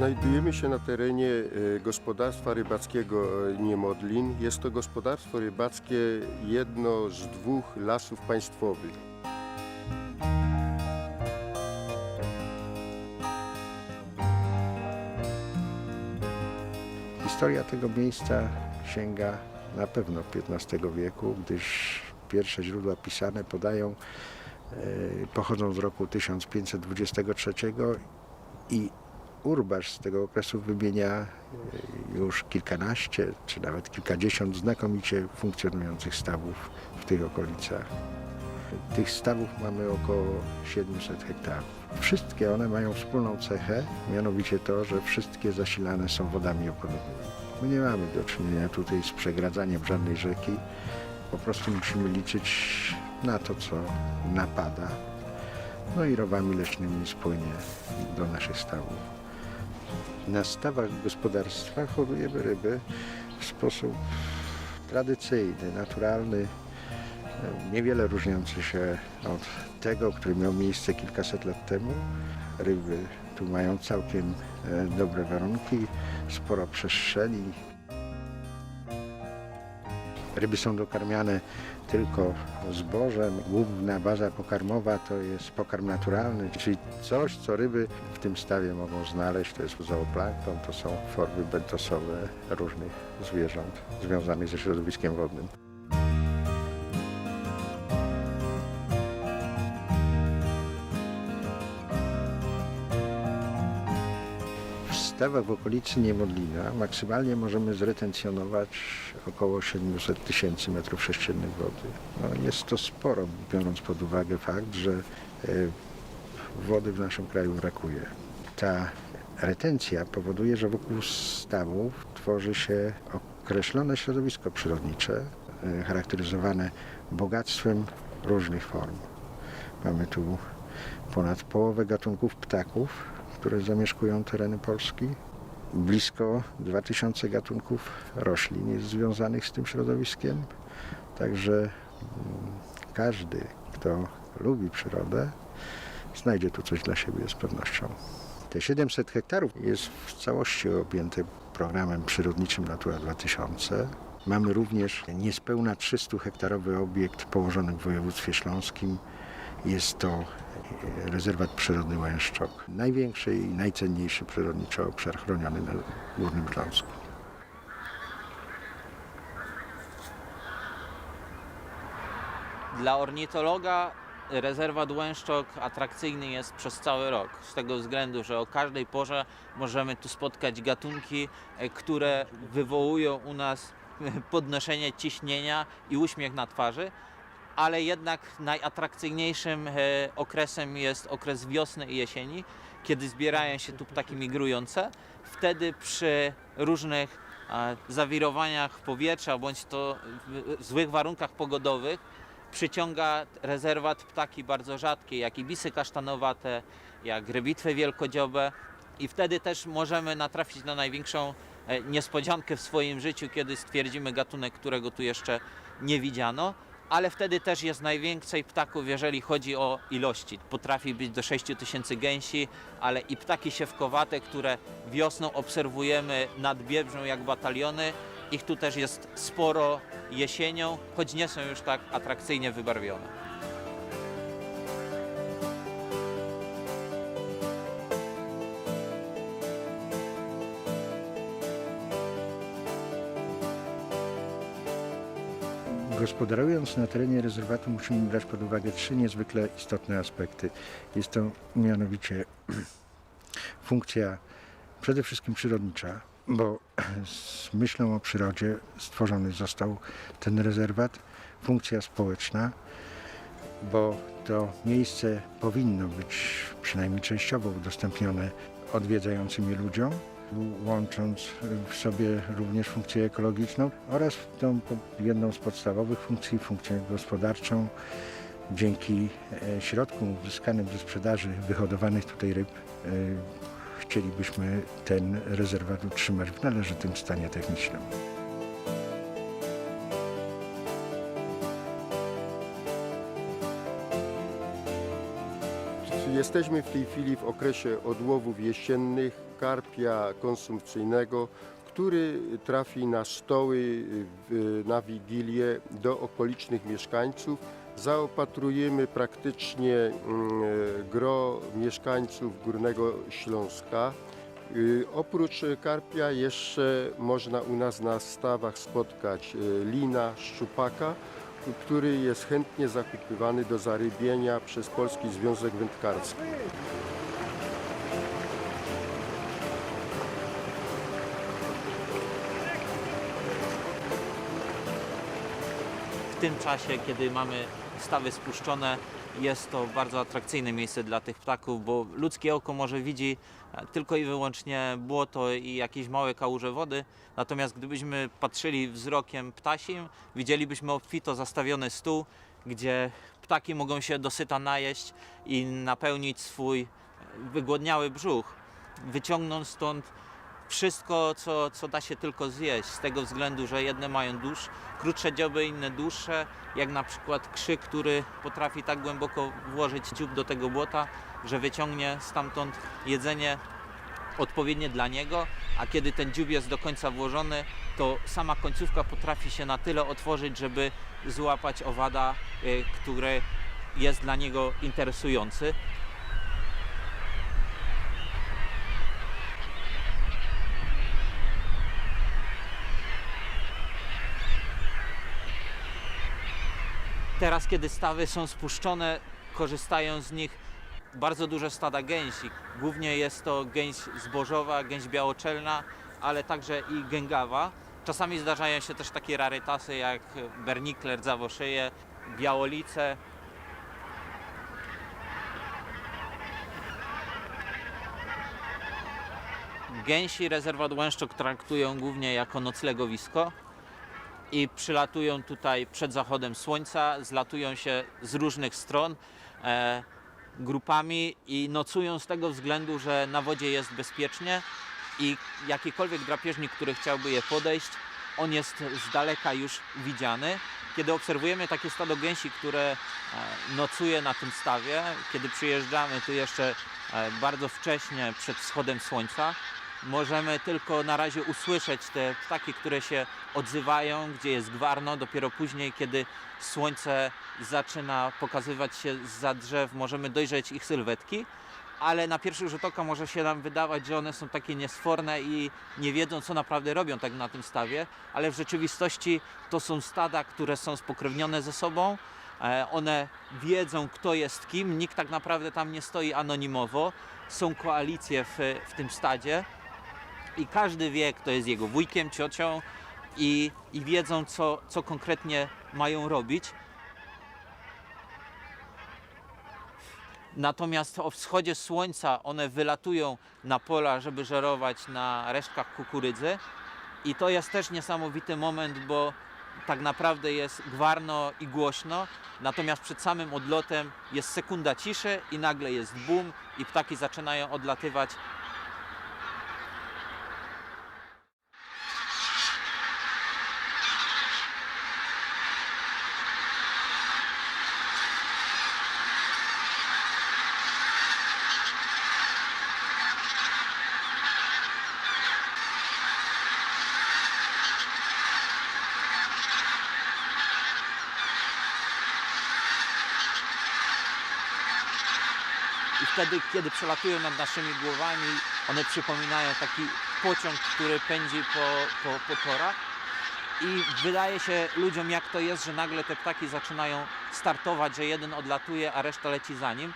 Znajdujemy się na terenie e, gospodarstwa rybackiego e, Niemodlin. Jest to gospodarstwo rybackie jedno z dwóch lasów państwowych. Historia tego miejsca sięga na pewno XV wieku, gdyż pierwsze źródła pisane podają, e, pochodzą z roku 1523 i Urbasz z tego okresu wymienia e, już kilkanaście czy nawet kilkadziesiąt znakomicie funkcjonujących stawów w tych okolicach. Tych stawów mamy około 700 hektarów. Wszystkie one mają wspólną cechę, mianowicie to, że wszystkie zasilane są wodami opadowymi. My nie mamy do czynienia tutaj z przegradzaniem żadnej rzeki. Po prostu musimy liczyć na to, co napada. No i rowami leśnymi spłynie do naszych stawów. Na stawach gospodarstwa hodujemy ryby w sposób tradycyjny, naturalny, niewiele różniący się od tego, który miał miejsce kilkaset lat temu. Ryby tu mają całkiem e, dobre warunki, sporo przestrzeni. Ryby są dokarmiane tylko zbożem. Główna baza pokarmowa to jest pokarm naturalny, czyli coś, co ryby w tym stawie mogą znaleźć. To jest zooplankton, to są formy bentosowe różnych zwierząt związanych ze środowiskiem wodnym. W stawach w okolicy Niemodlina maksymalnie możemy zretencjonować około 700 tysięcy metrów sześciennych wody. No, jest to sporo, biorąc pod uwagę fakt, że e, wody w naszym kraju brakuje. Ta retencja powoduje, że wokół stawów tworzy się określone środowisko przyrodnicze, e, charakteryzowane bogactwem różnych form. Mamy tu ponad połowę gatunków ptaków, które zamieszkują tereny Polski. Blisko 2000 gatunków roślin jest związanych z tym środowiskiem. Także mm, każdy, kto lubi przyrodę, znajdzie tu coś dla siebie z pewnością. Te 700 hektarów jest w całości objęte programem przyrodniczym Natura 2000. Mamy również niespełna 300 hektarowy obiekt położony w województwie śląskim. Jest to e, rezerwat przyrody Łęszczok. Największy i najcenniejszy przyrodniczy obszar chroniony na Górnym Śląsku. Dla ornitologa rezerwat Łęszczok atrakcyjny jest przez cały rok. Z tego względu, że o każdej porze możemy tu spotkać gatunki, e, które wywołują u nas podnoszenie ciśnienia i uśmiech na twarzy. Ale jednak najatrakcyjniejszym e, okresem jest okres wiosny i jesieni, kiedy zbierają się tu ptaki migrujące. Wtedy przy różnych zawirowaniach powietrza bądź to złych warunkach pogodowych przyciąga rezerwat ptaki bardzo rzadkie, jak ibisy kasztanowate, jak rybitwy wielkodziobe i wtedy też możemy natrafić na największą e, niespodziankę w swoim życiu, kiedy stwierdzimy gatunek, którego tu jeszcze nie widziano. Ale wtedy też jest najwięcej ptaków, jeżeli chodzi o ilości. Potrafi być do 6 tysięcy gęsi, ale i ptaki siewkowate, które wiosną obserwujemy nad Biebrzą jak bataliony. Ich tu też jest sporo jesienią, choć nie są już tak atrakcyjnie wybarwione. Gospodarując na terenie rezerwatu musimy brać pod uwagę trzy niezwykle istotne aspekty. Jest to mianowicie funkcja przede wszystkim przyrodnicza, bo z myślą o przyrodzie stworzony został ten rezerwat. Funkcja społeczna, bo to miejsce powinno być przynajmniej częściowo udostępnione odwiedzającym je ludziom, łącząc w sobie również funkcję ekologiczną oraz tą jedną z podstawowych funkcji, funkcję gospodarczą. Dzięki e, środkom uzyskanym ze sprzedaży wyhodowanych tutaj ryb e, chcielibyśmy ten rezerwat utrzymać w należytym stanie technicznym. Jesteśmy w tej chwili w okresie odłowów jesiennych karpia konsumpcyjnego, który trafi na stoły w- na Wigilię do okolicznych mieszkańców. Zaopatrujemy praktycznie mm, gro mieszkańców Górnego Śląska. Y, Oprócz karpia jeszcze można u nas na stawach spotkać y, lina, szczupaka, który jest chętnie zakupywany do zarybienia przez Polski Związek Wędkarski. w tym czasie, kiedy mamy stawy spuszczone, jest to bardzo atrakcyjne miejsce dla tych ptaków, bo ludzkie oko może widzi e, tylko i wyłącznie błoto i jakieś małe kałuże wody, natomiast gdybyśmy patrzyli wzrokiem ptasim, widzielibyśmy obfito zastawiony stół, gdzie ptaki mogą się dosyta najeść i napełnić swój wygłodniały brzuch, wyciągnąć stąd wszystko, co, co da się tylko zjeść, z tego względu, że jedne mają dłuż, krótsze dzioby, inne dłuższe, jak na przykład krzyk, który potrafi tak głęboko włożyć dziób do tego błota, że wyciągnie stamtąd jedzenie odpowiednie dla niego, a kiedy ten dziób jest do końca włożony, to sama końcówka potrafi się na tyle otworzyć, żeby złapać owada, y, który jest dla niego interesujący. Teraz, kiedy stawy są spuszczone, korzystają z nich bardzo duże stada gęsi. Głównie jest to gęś zbożowa, gęś białoczelna, ale także i gęgawa. Czasami zdarzają się też takie rarytasy jak bernikler, zawoszyje, białolice. Gęsi rezerwat Łęszczok traktują głównie jako noclegowisko i przylatują tutaj przed zachodem słońca, zlatują się z różnych stron e, grupami i nocują z tego względu, że na wodzie jest bezpiecznie i jakikolwiek drapieżnik, który chciałby je podejść, on jest z daleka już widziany. Kiedy obserwujemy takie stado gęsi, które e, nocuje na tym stawie, kiedy przyjeżdżamy tu jeszcze e, bardzo wcześnie przed wschodem słońca, możemy tylko na razie usłyszeć te ptaki, które się odzywają, gdzie jest gwarno. Dopiero później, kiedy słońce zaczyna pokazywać się za drzew, możemy dojrzeć ich sylwetki. Ale na pierwszy rzut oka może się nam wydawać, że one są takie niesforne i nie wiedzą, co naprawdę robią tak na tym stawie, ale w rzeczywistości to są stada, które są spokrewnione ze sobą. E, One wiedzą, kto jest kim, nikt tak naprawdę tam nie stoi anonimowo. Są koalicje w, w tym stadzie i każdy wie, kto jest jego wujkiem, ciocią i, i wiedzą, co, co konkretnie mają robić. Natomiast o wschodzie słońca one wylatują na pola, żeby żerować na resztkach kukurydzy. I to jest też niesamowity moment, bo tak naprawdę jest gwarno i głośno, natomiast przed samym odlotem jest sekunda ciszy i nagle jest boom i ptaki zaczynają odlatywać wtedy, kiedy przelatują nad naszymi głowami, one przypominają taki pociąg, który pędzi po, po, po torach. I wydaje się ludziom, jak to jest, że nagle te ptaki zaczynają startować, że jeden odlatuje, a reszta leci za nim.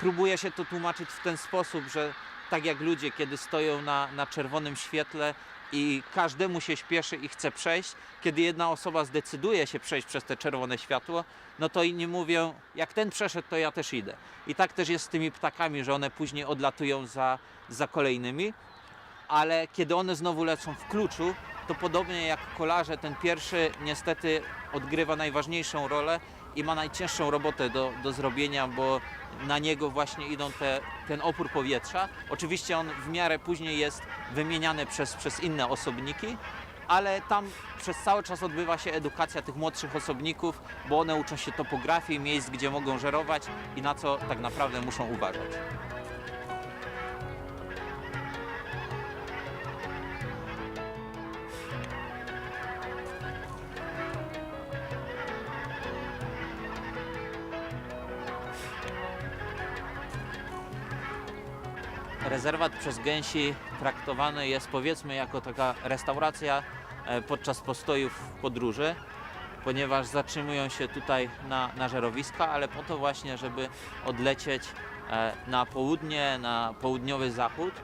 Próbuje się to tłumaczyć w ten sposób, że tak jak ludzie, kiedy stoją na, na czerwonym świetle i każdemu się śpieszy i chce przejść, kiedy jedna osoba zdecyduje się przejść przez te czerwone światło, no to inni mówią, jak ten przeszedł, to ja też idę. I tak też jest z tymi ptakami, że one później odlatują za, za kolejnymi, ale kiedy one znowu lecą w kluczu, to podobnie jak kolarze, ten pierwszy niestety odgrywa najważniejszą rolę i ma najcięższą robotę do, do zrobienia, bo na niego właśnie idą te, ten opór powietrza. Oczywiście on w miarę później jest wymieniany przez, przez inne osobniki, ale tam przez cały czas odbywa się edukacja tych młodszych osobników, bo one uczą się topografii, miejsc, gdzie mogą żerować i na co tak naprawdę muszą uważać. Rezerwat przez gęsi traktowany jest powiedzmy jako taka restauracja e, podczas postojów w podróży, ponieważ zatrzymują się tutaj na, na żerowiska, ale po to właśnie, żeby odlecieć e, na południe, na południowy zachód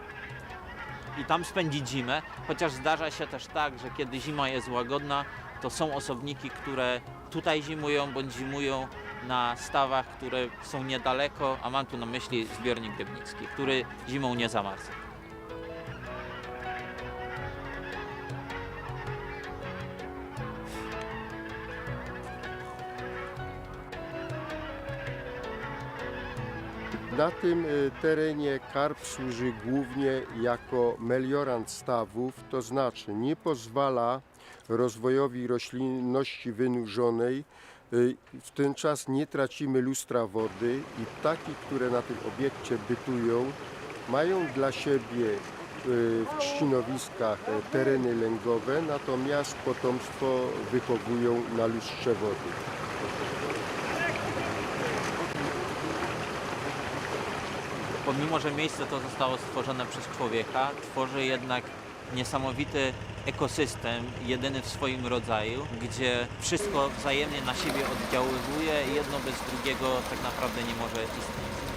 i tam spędzić zimę, chociaż zdarza się też tak, że kiedy zima jest łagodna, to są osobniki, które tutaj zimują bądź zimują na stawach, które są niedaleko, a mam tu na myśli zbiornik Rybnicki, który zimą nie zamarza. Na tym y, terenie karp służy głównie jako meliorant stawów, to znaczy nie pozwala rozwojowi roślinności wynurzonej. Y, W ten czas nie tracimy lustra wody i ptaki, które na tym obiekcie bytują, mają dla siebie y, w trzcinowiskach y, tereny lęgowe, natomiast potomstwo wychowują na lustrze wody. Pomimo, że miejsce to zostało stworzone przez człowieka, tworzy jednak niesamowity ekosystem, jedyny w swoim rodzaju, gdzie wszystko wzajemnie na siebie oddziaływuje i jedno bez drugiego tak naprawdę nie może istnieć.